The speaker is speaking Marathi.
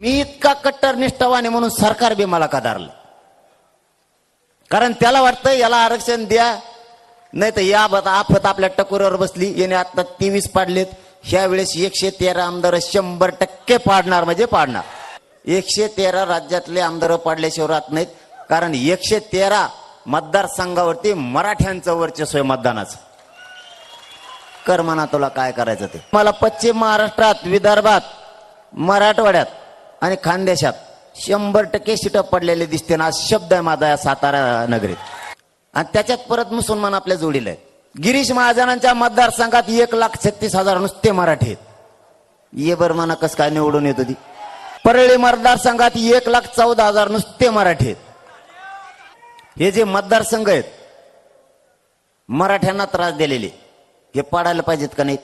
मी इतका कट्टर निष्ठावाने म्हणून सरकार बी मला कदारलं कारण त्याला वाटतं याला आरक्षण द्या नाही तर या आफत आपल्या टकोरावर बसली. याने आता तेवीस पाडलेत. ह्या वेळेस एकशे तेरा आमदार शंभर टक्के पाडणार म्हणजे पाडणार. एकशे तेरा राज्यातले आमदार पाडल्याशिवाय राहत नाहीत. कारण एकशे तेरा मतदारसंघावरती मराठ्यांचं वर्चस्व आहे मतदानाचं. कर म्हणा तुला काय करायचं ते. मला पश्चिम महाराष्ट्रात विदर्भात मराठवाड्यात आणि खानदेशात शंभर टक्के सीटं पडलेले दिसते ना शब्द आहे माझा या सातारा नगरीत. आणि त्याच्यात परत मुसलमान आपल्या जोडीला आहेत. गिरीश महाजनांच्या मतदारसंघात एक लाख छत्तीस हजार नुसते मराठी आहेत ये बरमाना कस काय निवडून येत होती परळी मतदारसंघात एक लाख चौदा हजार नुसते मराठी आहेत हे जे मतदारसंघ आहेत मराठ्यांना त्रास दिलेले हे पाडायला पाहिजेत का नाहीत?